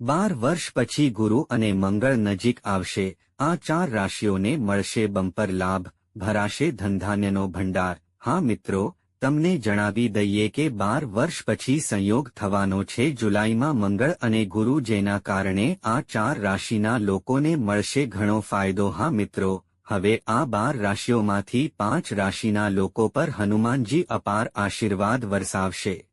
બાર વર્ષ પછી ગુરુ અને મંગળ નજીક આવશે. આ ચાર રાશિઓને મળશે બમ્પર લાભ, ભરાશે ધનધાન્યનો ભંડાર. હા મિત્રો, તમને જણાવી દઈએ કે બાર વર્ષ પછી સંયોગ થવાનો છે જુલાઈમાં મંગળ અને ગુરુ જેના કારણે આ ચાર રાશિના લોકોને મળશે ઘણો ફાયદો. હા મિત્રો, હવે આ બાર રાશિઓમાંથી પાંચ રાશિના લોકો પર હનુમાનજી અપાર આશીર્વાદ વરસાવશે.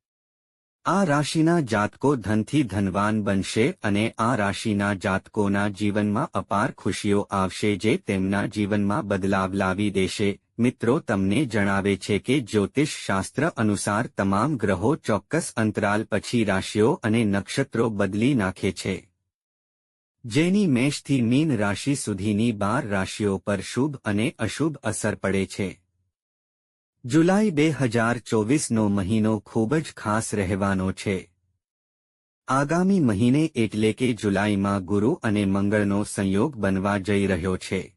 આ રાશિના જાતકો ધનથી ધનવાન બનશે અને આ રાશિના જાતકોના જીવનમાં અપાર ખુશીઓ આવશે જે તેમના જીવનમાં બદલાવ લાવી દેશે. મિત્રો, તમને જણાવે છે કે જ્યોતિષ શાસ્ત્ર અનુસાર તમામ ગ્રહો ચોક્કસ અંતરાલ પછી રાશિઓ અને નક્ષત્રો બદલી નાખે છે. જેની મેષથી મીન રાશિ સુધીની બાર રાશિઓ પર શુભ અને અશુભ અસર પડે છે. જુલાઈ બે હજાર ચોવીસનો મહિનો ખૂબ જ ખાસ રહેવાનો છે. આગામી મહિને એટલે કે જુલાઈમાં ગુરુ અને મંગળનો સંયોગ બનવા જઈ રહ્યો છે.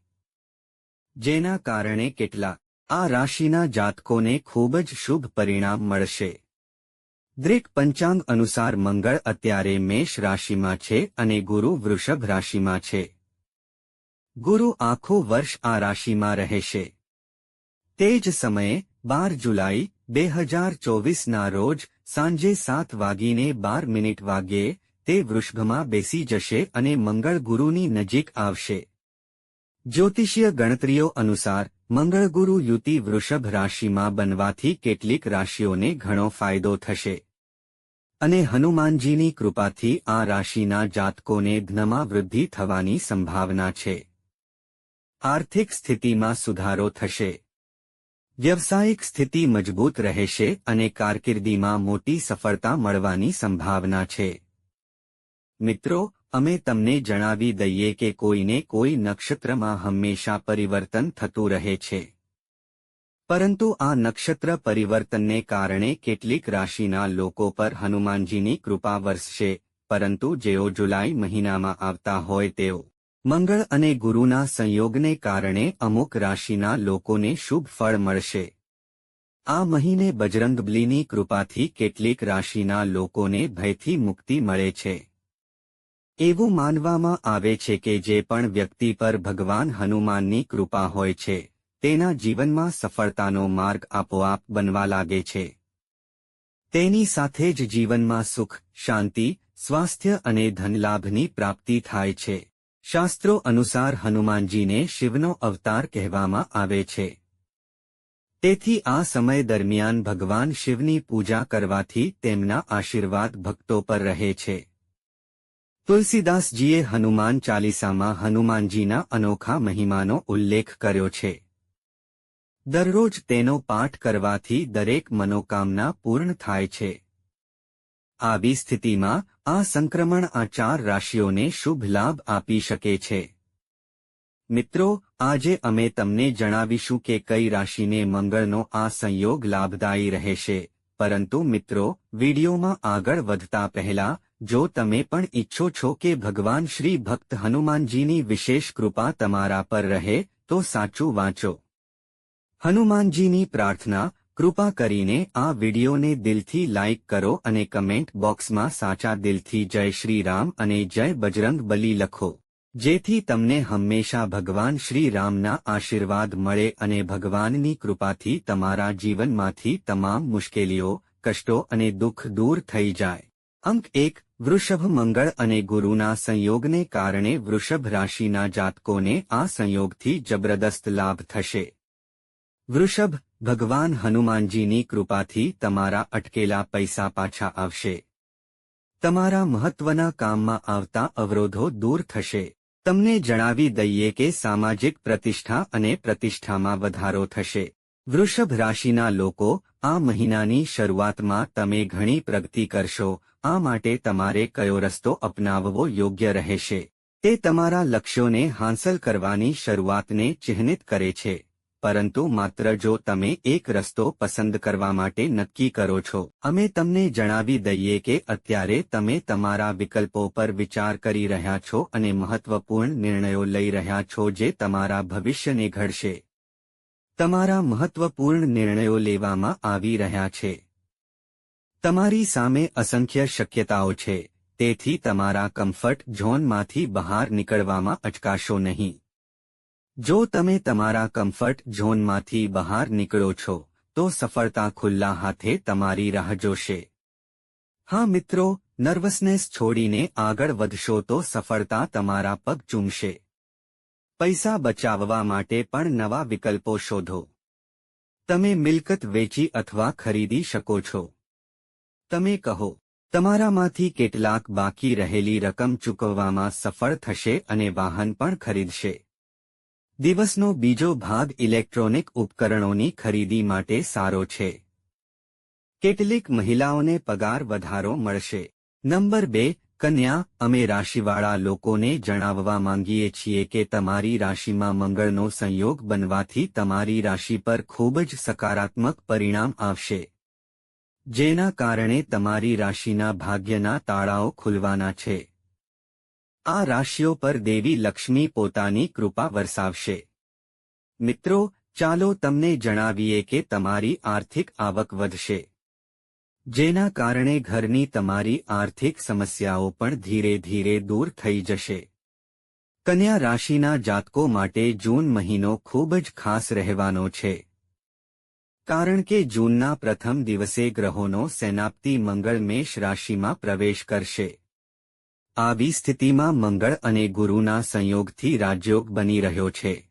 જેના કારણે કેટલા, આ રાશિના જાતકોને ખૂબ જ શુભ પરિણામ મળશે. દ્રેક પંચાંગ અનુસાર મંગળ અત્યારે મેષ રાશિમાં છે અને ગુરુ વૃષભ રાશિમાં છે. ગુરુ આખો વર્ષ આ રાશિમાં રહેશે. તે જ સમયે બાર જુલાઈ, બે હજાર ચોવીસના રોજ સાંજે સાત વાગીને બાર મિનિટ વાગ્યે તે વૃષભમાં બેસી જશે અને મંગળ ગુરુની નજીક આવશે. જ્યોતિષીય ગણતરીઓ અનુસાર, મંગળ ગુરુ યુતિ વૃષભ રાશિમાં બનવાથી કેટલીક રાશિઓને ઘણો ફાયદો થશે. અને હનુમાનજીની કૃપાથી આ રાશિના જાતકોને જ્ઞમાં વૃદ્ધિ થવાની સંભાવના છે. આર્થિક સ્થિતિમાં સુધારો થશે. વ્યવસાયિક સ્થિતિ મજબૂત રહેશે અને કારકિર્દીમાં મોટી સફળતા મળવાની સંભાવના છે. મિત્રો, અમે તમને જણાવી દઈએ કે કોઈને કોઈ નક્ષત્રમાં હંમેશા પરિવર્તન થતું રહે છે. પરંતુ આ નક્ષત્ર પરિવર્તનને કારણે કેટલીક રાશિના લોકો પર હનુમાનજીની કૃપા વરસશે, પરંતુ જેઓ જુલાઈ મહિનામાં આવતા હોય તેઓ મંગળ અને ગુરુના સંયોગને કારણે અમુક રાશિના લોકોને શુભ ફળ મળશે. આ મહિને બજરંગબલીની કૃપાથી કેટલીક રાશિના લોકોને ભયથી મુક્તિ મળે છે. એવું માનવામાં આવે છે કે જે પણ વ્યક્તિ પર ભગવાન હનુમાનની કૃપા હોય છે, તેના જીવનમાં સફળતાનો માર્ગ આપોઆપ બનવા લાગે છે. તેની સાથે જ જીવનમાં સુખ, શાંતિ, સ્વાસ્થ્ય અને ધનલાભની પ્રાપ્તિ થાય છે. શાસ્ત્રો અનુસાર હનુમાનજીને શિવનો અવતાર કહેવામાં આવે છે. તેથી આ સમય દરમિયાન ભગવાન શિવની પૂજા કરવાથી તેમના આશીર્વાદ ભક્તો પર રહે છે. તુલસીદાસજીએ હનુમાન ચાલીસામાં હનુમાનજીના અનોખા મહિમાનો ઉલ્લેખ કર્યો છે. દરરોજ તેનો પાઠ કરવાથી દરેક મનોકામના પૂર્ણ થાય છે. આવી સ્થિતિમાં આ સંક્રમણ આ ચાર રાશિઓને શુભ લાભ આપી શકે છે. મિત્રો, આજે અમે તમને જણાવીશું કે કઈ રાશિને મંગળનો આ સંયોગ લાભદાયી રહેશે. પરંતુ મિત્રો, વિડીયોમાં આગળ વધતા પહેલા, જો તમે પણ ઈચ્છો છો કે ભગવાન શ્રી ભક્ત હનુમાનજીની વિશેષ કૃપા તમારા પર રહે, તો સાચું વાંચો. હનુમાનજીની પ્રાર્થના કૃપા કરીને આ વિડિયોને દિલથી લાઇક કરો અને કમેન્ટ બોક્સમાં સાચા દિલથી જય શ્રી રામ અને જય બજરંગ બલી લખો. જેથી તમને હંમેશા ભગવાન શ્રી રામના આશીર્વાદ મળે અને ભગવાનની કૃપાથી તમારા જીવનમાંથી તમામ મુશ્કેલીઓ, કષ્ટો અને દુઃખ દૂર થઈ જાય. અંક એક, વૃષભ મંગળ અને ગુરુના સંયોગને કારણે વૃષભ રાશિના જાતકોને આ સંયોગથી જબરદસ્ત લાભ થશે. વૃષભ ભગવાન હનુમાનજીની કૃપાથી તમારા અટકેલા પૈસા પાછા આવશે. તમારા મહત્વના કામમાં આવતા અવરોધો દૂર થશે. તમને જણાવી દઈએ કે સામાજિક પ્રતિષ્ઠા અને પ્રતિષ્ઠામાં વધારો થશે. વૃષભ રાશિના લોકો, આ મહિનાની શરૂઆતમાં તમે ઘણી પ્રગતિ કરશો, આ માટે તમારે કયો રસ્તો અપનાવવો યોગ્ય રહેશે? તે તમારા લક્ષ્યોને હાંસલ કરવાની શરૂઆતને ચિહ્નિત કરે છે. પરંતુ માત્ર જો તમે એક રસ્તો પસંદ કરવા માટે નક્કી કરો છો. અમે તમને જણાવી દઈએ કે અત્યારે તમે તમારા વિકલ્પો પર વિચાર કરી રહ્યા છો અને મહત્વપૂર્ણ નિર્ણયો લઈ રહ્યા છો જે તમારા ભવિષ્યને ઘડશે. તમારા મહત્વપૂર્ણ નિર્ણયો લેવામાં આવી રહ્યા છે. તમારી સામે અસંખ્ય શક્યતાઓ છે, તેથી તમારા કમ્ફર્ટ ઝોનમાંથી બહાર નીકળવામાં અચકાશો નહીં. જો તમે તમારા કમ્ફર્ટ ઝોનમાંથી બહાર નીકળો છો, તો સફળતા ખુલ્લા હાથે તમારી રાહ જોશે. હા મિત્રો, નર્વસનેસ છોડીને આગળ વધશો તો સફળતા તમારા પગ ચૂમશે. પૈસા બચાવવા માટે પણ નવા વિકલ્પો શોધો. તમે મિલકત વેચી અથવા ખરીદી શકો છો. તમે કહો, તમારામાંથી કેટલાક બાકી રહેલી રકમ ચૂકવવામાં સફળ થશે અને વાહન પણ ખરીદશે. દિવસનો બીજો ભાગ ઇલેક્ટ્રોનિક ઉપકરણોની ખરીદી માટે સારો છે. કેટલીક મહિલાઓને પગાર વધારો મળશે. નંબર બે, કન્યા, અમે રાશિવાળા લોકોને જણાવવા માંગીએ છીએ કે તમારી રાશિમાં મંગળનો સંયોગ બનવાથી તમારી રાશિ પર ખૂબ જ સકારાત્મક પરિણામ આવશે. જેના કારણે તમારી રાશિના ભાગ્યના તાળાઓ ખુલવાના છે. આ રાશિઓ પર દેવી લક્ષ્મી પોતાની કૃપા વરસાવશે. મિત્રો, ચાલો તમને જણાવીએ કે તમારી આર્થિક આવક વધશે. જેના કારણે ઘરની તમારી આર્થિક સમસ્યાઓ પણ ધીરે ધીરે દૂર થઈ જશે. કન્યા રાશિના જાતકો માટે જૂન મહિનો ખૂબ જ ખાસ રહેવાનો છે. કારણ કે જૂનના પ્રથમ દિવસે ગ્રહોનો સેનાપ્તિ મંગળ મેષ રાશિમાં પ્રવેશ કરશે. આવી સ્થિતિમાં મંગળ અને ગુરુના સંયોગથી રાજયોગ બની રહ્યો છે.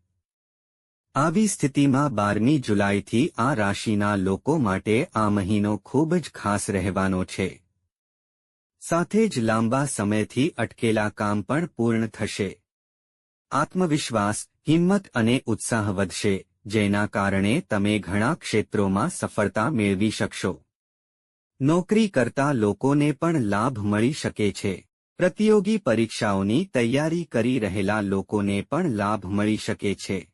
આવી સ્થિતિમાં બારમી જુલાઈથી આ રાશિના લોકો માટે આ મહિનો ખૂબ જ ખાસ રહેવાનો છે. સાથે જ લાંબા સમયથી અટકેલા કામ પણ પૂર્ણ થશે. આત્મવિશ્વાસ, હિંમત અને ઉત્સાહ વધશે, જેના કારણે તમે ઘણા ક્ષેત્રોમાં સફળતા મેળવી શકશો. નોકરી કરતા લોકોને પણ લાભ મળી શકે છે. પ્રતિયોગી પરીક્ષાઓની તૈયારી કરી રહેલા લોકોને પણ લાભ મળી શકે છે.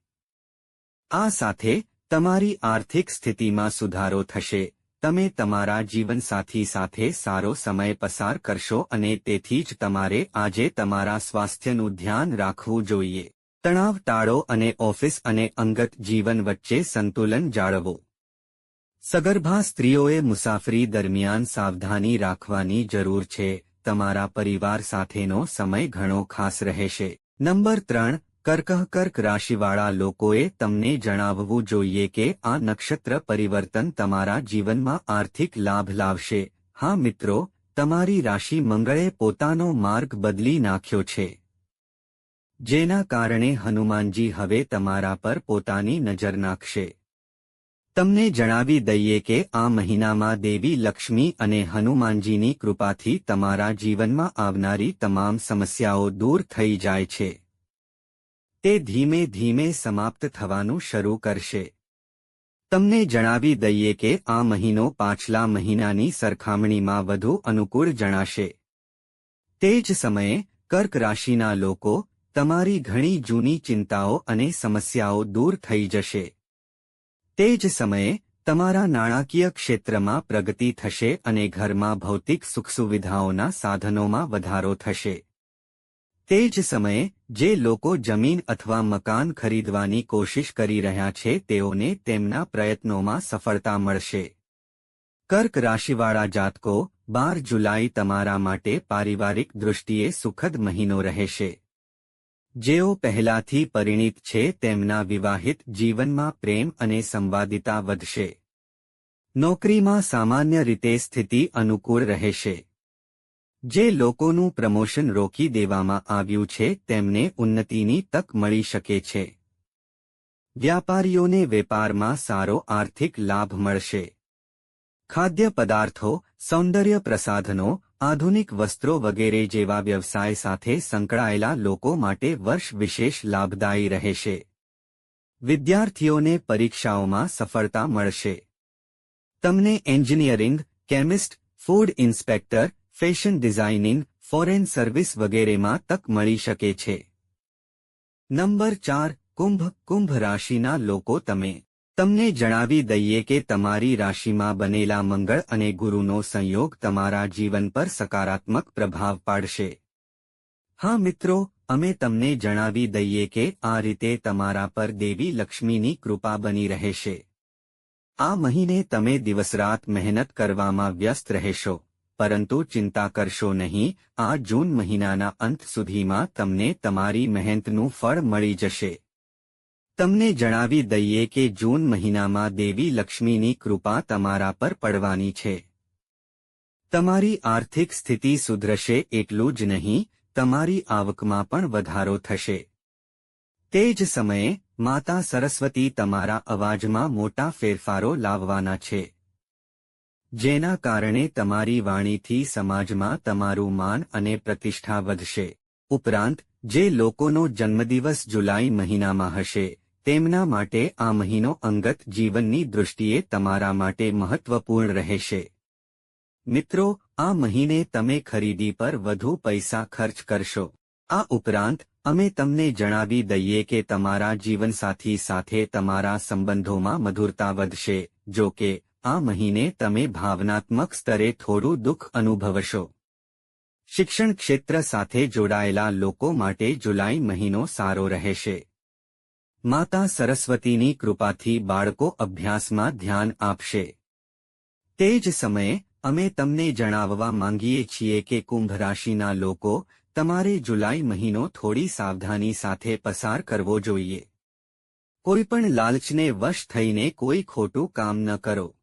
આ સાથે તમારી આર્થિક સ્થિતિમાં સુધારો થશે. તમે તમારા જીવનસાથી સાથે સારો સમય પસાર કરશો અને તેથી જ તમારે આજે તમારા સ્વાસ્થ્યનું ધ્યાન રાખવું જોઈએ. તણાવ ટાળો અને ઓફિસ અને અંગત જીવન વચ્ચે સંતુલન જાળવો. સગર્ભા સ્ત્રીઓએ મુસાફરી દરમિયાન સાવધાની રાખવાની જરૂર છે. તમારા પરિવાર સાથેનો સમય ઘણો ખાસ રહેશે. નંબર ત્રણ, કર્કહ કર્ક રાશિવાળા લોકોએ તમને જણાવવું જોઈએ કે આ નક્ષત્ર પરિવર્તન તમારા જીવનમાં આર્થિક લાભ લાવશે. હા મિત્રો, તમારી રાશિ મંગળે પોતાનો માર્ગ બદલી નાખ્યો છે. જેના કારણે હનુમાનજી હવે તમારા પર પોતાની નજર નાખશે. તમને જણાવી દઈએ કે આ મહિનામાં દેવી લક્ષ્મી અને હનુમાનજીની કૃપાથી તમારા જીવનમાં આવનારી તમામ સમસ્યાઓ દૂર થઈ જાય છે. તે ધીમે ધીમે સમાપ્ત થવાનું શરૂ કરશે. તમને જણાવી દઈએ કે આ મહિનો પાછલા મહિનાની સરખામણીમાં વધુ અનુકૂળ જણાશે. તે જ સમયે, કર્ક રાશિના લોકો, તમારી ઘણી જૂની ચિંતાઓ અને સમસ્યાઓ દૂર થઈ જશે. તે જ સમયે, તમારા નાણાકીય ક્ષેત્રમાં પ્રગતિ થશે અને ઘરમાં ભૌતિક સુખસુવિધાઓના સાધનોમાં વધારો થશે. તે જ સમયે, જે લોકો જમીન અથવા મકાન ખરીદવાની કોશિશ કરી રહ્યા છે, તેઓને તેમના પ્રયત્નોમાં સફળતા મળશે. કર્ક રાશિવાળા જાતકો, બાર જુલાઈ તમારા માટે પારિવારિક દૃષ્ટિએ સુખદ મહિનો રહેશે. જેઓ પહેલાથી પરિણિત છે તેમના વિવાહિત જીવનમાં પ્રેમ અને સંવાદિતા વધશે. નોકરીમાં સામાન્ય રીતે સ્થિતિ અનુકૂળ રહેશે. જે લોકોનું પ્રમોશન રોકી દેવામાં આવ્યું છે તેમને ઉન્નતિની તક મળી શકે છે. વ્યાપારીઓને વેપારમાં સારો આર્થિક લાભ મળશે. ખાદ્ય પદાર્થો સૌંદર્ય પ્રસાધનો આધુનિક વસ્ત્રો વગેરે જેવા વ્યવસાય સાથે સંકળાયેલા લોકો માટે વર્ષ વિશેષ લાભદાયી રહેશે. વિદ્યાર્થીઓને પરીક્ષાઓમાં સફળતા મળશે. તમને engineering, chemist, food inspector, fashion designing, foreign service વગેરેમાં તક મળી શકે છે. નંબર ચાર, કુંભ કુંભ રાશિના લોકો તમે. તમને જણાવી દઈએ કે તમારી રાશિમાં બનેલા મંગળ અને ગુરુનો સંયોગ તમારા જીવન પર સકારાત્મક પ્રભાવ પાડશે. હા મિત્રો, અમે તમને જણાવી દઈએ કે આ રીતે તમારા પર દેવી લક્ષ્મીની કૃપા બની રહેશે. આ મહિને તમે દિવસરાત મહેનત કરવામાં વ્યસ્ત રહેશો, પરંતુ ચિંતા કરશો નહીં, આ જૂન મહિનાના અંત સુધીમાં તમને તમારી મહેનતનું ફળ મળી જશે. તમને જણાવી દઈએ કે જૂન મહિનામાં દેવી લક્ષ્મીની કૃપા તમારા પર પડવાની છે. તમારી આર્થિક સ્થિતિ સુધરશે એટલું જ નહીં, તમારી આવકમાં પણ વધારો થશે. તે જ સમયે, માતા સરસ્વતી તમારા અવાજમાં મોટા ફેરફારો લાવવાના છે. જેના કારણે તમારી વાણીથી સમાજમાં તમારું માન અને પ્રતિષ્ઠા વધશે. ઉપરાંત, જે લોકોનો જન્મદિવસ જુલાઈ મહિનામાં હશે તેમના માટે આ મહિનો અંગત જીવનની દૃષ્ટિએ તમારા માટે મહત્વપૂર્ણ રહેશે. મિત્રો, આ મહિને તમે ખરીદી પર વધુ પૈસા ખર્ચ કરશો. આ ઉપરાંત, અમે તમને જણાવી દઈએ કે તમારા જીવનસાથી સાથે તમારા સંબંધોમાં મધુરતા વધશે, જો કે, આ મહિને તમે ભાવનાત્મક સ્તરે થોડું દુઃખ અનુભવશો. શિક્ષણ ક્ષેત્ર સાથે જોડાયેલા લોકો માટે જુલાઈ મહિનો સારો રહેશે. માતા સરસ્વતીની કૃપાથી બાળકો અભ્યાસમાં ધ્યાન આપશે. તે જ સમયે, અમે તમને જણાવવા માંગીએ છીએ કે કુંભ રાશિના લોકો, તમારે જુલાઈ મહિનો થોડી સાવધાની સાથે પસાર કરવો જોઈએ. કોઈપણ લાલચને વશ થઈને કોઈ ખોટું કામ ન કરો.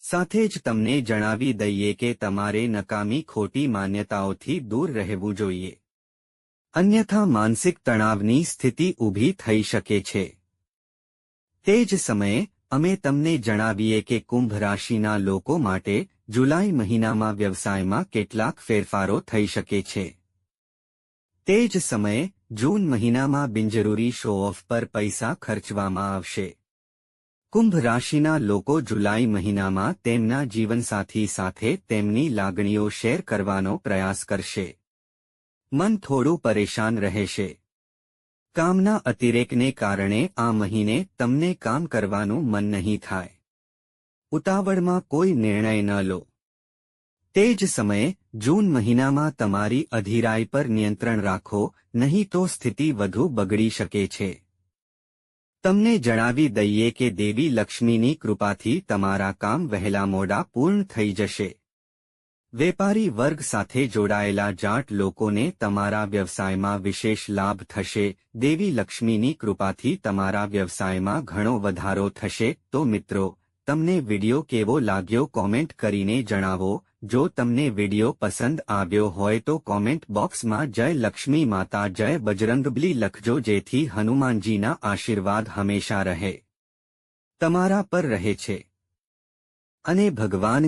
સાથે જ તમને જણાવી દઈએ કે તમારે નકામી ખોટી માન્યતાઓથી દૂર રહેવું જોઈએ. અન્યથા માનસિક તણાવની સ્થિતિ ઊભી થઈ શકે છે. તે જ સમયે, અમે તમને જણાવીએ કે કુંભ રાશિના લોકો માટે જુલાઈ મહિનામાં વ્યવસાયમાં કેટલાક ફેરફારો થઈ શકે છે. તે જ સમયે, જૂન મહિનામાં બિનજરૂરી શો ઓફ પર પૈસા ખર્ચવામાં આવશે. કુંભ રાશિના લોકો જુલાઈ મહિનામાં તેમના જીવનસાથી સાથે તેમની લાગણીઓ શેર કરવાનો પ્રયાસ કરશે. મન થોડું પરેશાન રહેશે. કામના અતિરેકને કારણે આ મહિને તમને કામ કરવાનું મન નહીં થાય. ઉતાવળમાં કોઈ નિર્ણય ન લો. તે જ સમયે, જૂન મહિનામાં તમારી અધીરાઈ પર નિયંત્રણ રાખો, નહીં તો સ્થિતિ વધુ બગડી શકે છે. તમને જણાવી દઈએ કે દેવી લક્ષ્મીની કૃપાથી તમારા કામ વહેલા મોડા પૂર્ણ થઈ જશે. વેપારી વર્ગ સાથે જોડાયેલા જાટ લોકોને તમારા વ્યવસાયમાં વિશેષ લાભ થશે, દેવી લક્ષ્મીની કૃપાથી તમારા વ્યવસાયમાં ઘણો વધારો થશે, તો મિત્રો, તમને વિડિયો કેવો લાગ્યો કોમેન્ટ કરીને જણાવો, જો તમને વિડિયો પસંદ આવ્યો હોય તો કોમેન્ટ બોક્સમાં જય લક્ષ્મી માતા, જય બજરંગબલી લખજો જેથી હનુમાનજીના આશીર્વાદ હંમેશા રહે. તમારા પર રહે છે. અને ભગવાન